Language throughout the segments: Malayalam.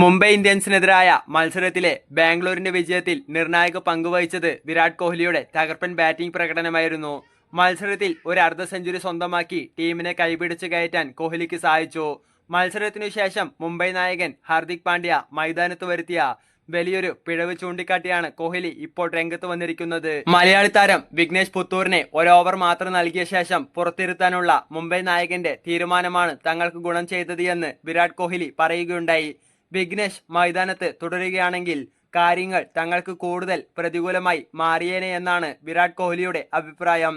മുംബൈ ഇന്ത്യൻസിനെതിരായ മത്സരത്തിലെ ബാംഗ്ലൂരിന്റെ വിജയത്തിൽ നിർണായക പങ്കുവഹിച്ചത് വിരാട് കോഹ്ലിയുടെ തകർപ്പൻ ബാറ്റിംഗ് പ്രകടനമായിരുന്നു. മത്സരത്തിൽ ഒരു അർദ്ധ സെഞ്ചുറി സ്വന്തമാക്കി ടീമിനെ കൈപിടിച്ച് കയറ്റാൻ കോഹ്ലിക്ക് സഹായിച്ചു മത്സരത്തിനു ശേഷം മുംബൈ നായകൻ ഹാർദിക് പാണ്ഡ്യ മൈതാനത്ത് വരുത്തിയ വലിയൊരു പിഴവ് ചൂണ്ടിക്കാട്ടിയാണ് കോഹ്ലി ഇപ്പോൾ രംഗത്ത് വന്നിരിക്കുന്നത്. മലയാളി താരം വിഘ്നേഷ് പുത്തൂരിനെ ഒരു ഓവർ മാത്രം നൽകിയ ശേഷം പുറത്തിരുത്താനുള്ള മുംബൈ നായകന്റെ തീരുമാനമാണ് തങ്ങൾക്ക് ഗുണം ചെയ്തത് എന്ന് വിരാട് കോഹ്ലി പറയുകയുണ്ടായി. വിഘ്നേഷ് മൈതാനത്ത് തുടരുകയാണെങ്കിൽ കാര്യങ്ങൾ തങ്ങൾക്ക് കൂടുതൽ പ്രതികൂലമായി മാറിയേനെ എന്നാണ് വിരാട് കോഹ്ലിയുടെ അഭിപ്രായം.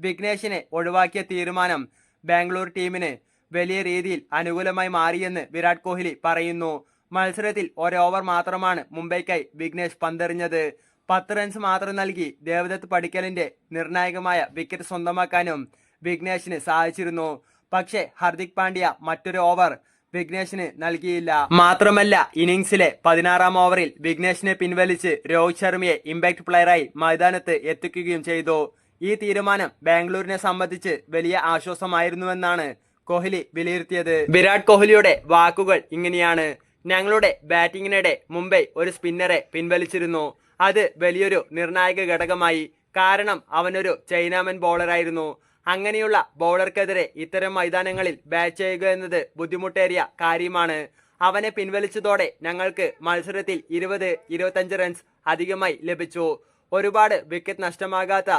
വിഘ്നേഷിനെ ഒഴിവാക്കിയ തീരുമാനം ബാംഗ്ലൂർ ടീമിന് വലിയ രീതിയിൽ അനുകൂലമായി മാറിയെന്ന് വിരാട് കോഹ്ലി പറയുന്നു. മത്സരത്തിൽ ഒരോവർ മാത്രമാണ് മുംബൈക്കായി വിഘ്നേഷ് പന്തെറിഞ്ഞത്. പത്ത് റൺസ് മാത്രം നൽകി ദേവദത്ത് പടിക്കലിന്റെ നിർണായകമായ വിക്കറ്റ് സ്വന്തമാക്കാനും വിഘ്നേഷിന് സാധിച്ചിരുന്നു. പക്ഷേ ഹർദിക് പാണ്ഡ്യ മറ്റൊരു ഓവർ വിഘ്നേഷിന് നൽകിയില്ല. മാത്രമല്ല ഇന്നിംഗ്സിലെ പതിനാറാം ഓവറിൽ വിഘ്നേഷിനെ പിൻവലിച്ച് രോഹിത് ശർമ്മയെ ഇമ്പാക്ട് പ്ലെയറായി മൈതാനത്ത് എത്തിക്കുകയും ചെയ്തു. ഈ തീരുമാനം ബാംഗ്ലൂരിനെ സംബന്ധിച്ച് വലിയ ആശ്വാസമായിരുന്നുവെന്നാണ് കോഹ്ലി വിലയിരുത്തിയത്. വിരാട് കോഹ്ലിയുടെ വാക്കുകൾ ഇങ്ങനെയാണ്. ഞങ്ങളുടെ ബാറ്റിംഗിനിടെ മുംബൈ ഒരു സ്പിന്നറെ പിൻവലിച്ചിരുന്നു. അത് വലിയൊരു നിർണായക ഘടകമായി. കാരണം അവനൊരു ചൈനാമൻ ബോളറായിരുന്നു അങ്ങനെയുള്ള ബൗളർക്കെതിരെ ഇത്തരം മൈതാനങ്ങളിൽ ബാറ്റ് ചെയ്യുക എന്നത് ബുദ്ധിമുട്ടേറിയ കാര്യമാണ്. അവനെ പിൻവലിച്ചതോടെ ഞങ്ങൾക്ക് മത്സരത്തിൽ ഇരുപത് ഇരുപത്തഞ്ച് റൺസ് അധികമായി ലഭിച്ചു. ഒരുപാട് വിക്കറ്റ് നഷ്ടമാകാത്ത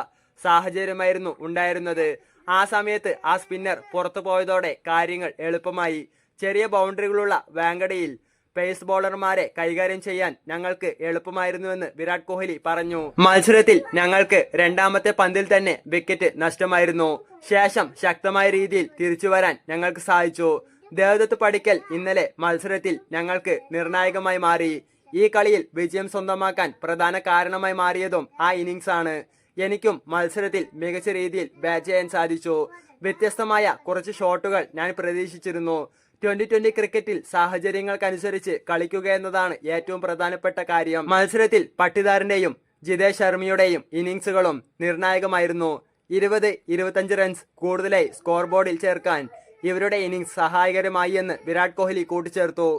സാഹചര്യമായിരുന്നു ഉണ്ടായിരുന്നത്. ആ സമയത്ത് ആ സ്പിന്നർ പുറത്തു പോയതോടെ കാര്യങ്ങൾ എളുപ്പമായി. ചെറിയ ബൗണ്ടറികളുള്ള വാങ്കടയിൽ പേസ് ബോളർമാരെ കൈകാര്യം ചെയ്യാൻ ഞങ്ങൾക്ക് എളുപ്പമായിരുന്നുവെന്ന് വിരാട് കോഹ്ലി പറഞ്ഞു. മത്സരത്തിൽ ഞങ്ങൾക്ക് രണ്ടാമത്തെ പന്തിൽ തന്നെ വിക്കറ്റ് നഷ്ടമായിരുന്നു. ശേഷം ശക്തമായ രീതിയിൽ തിരിച്ചു വരാൻ ഞങ്ങൾക്ക് സാധിച്ചു. ദേവദത്ത് പടിക്കൽ ഇന്നലെ മത്സരത്തിൽ ഞങ്ങൾക്ക് നിർണായകമായി മാറി. ഈ കളിയിൽ വിജയം സ്വന്തമാക്കാൻ പ്രധാന കാരണമായി മാറിയതും ആ ഇന്നിംഗ്സ് ആണ്. എനിക്കും മത്സരത്തിൽ മികച്ച രീതിയിൽ ബാറ്റ് ചെയ്യാൻ സാധിച്ചു. വ്യത്യസ്തമായ കുറച്ച് ഷോട്ടുകൾ ഞാൻ പ്രതീക്ഷിച്ചിരുന്നു. ട്വന്റി ട്വന്റി ക്രിക്കറ്റിൽ സാഹചര്യങ്ങൾക്കനുസരിച്ച് കളിക്കുക എന്നതാണ് ഏറ്റവും പ്രധാനപ്പെട്ട കാര്യം. മത്സരത്തിൽ പട്ടിദാറിന്റെയും ജിതേഷ് ശർമ്മയുടെയും ഇന്നിംഗ്സുകളും നിർണായകമായിരുന്നു. ഇരുപത് ഇരുപത്തഞ്ച് റൺസ് കൂടുതലായി സ്കോർ ബോർഡിൽ ചേർക്കാൻ ഇവരുടെ ഇന്നിംഗ്സ് സഹായകരമായി എന്ന് വിരാട് കോഹ്ലി കൂട്ടിച്ചേർത്തു.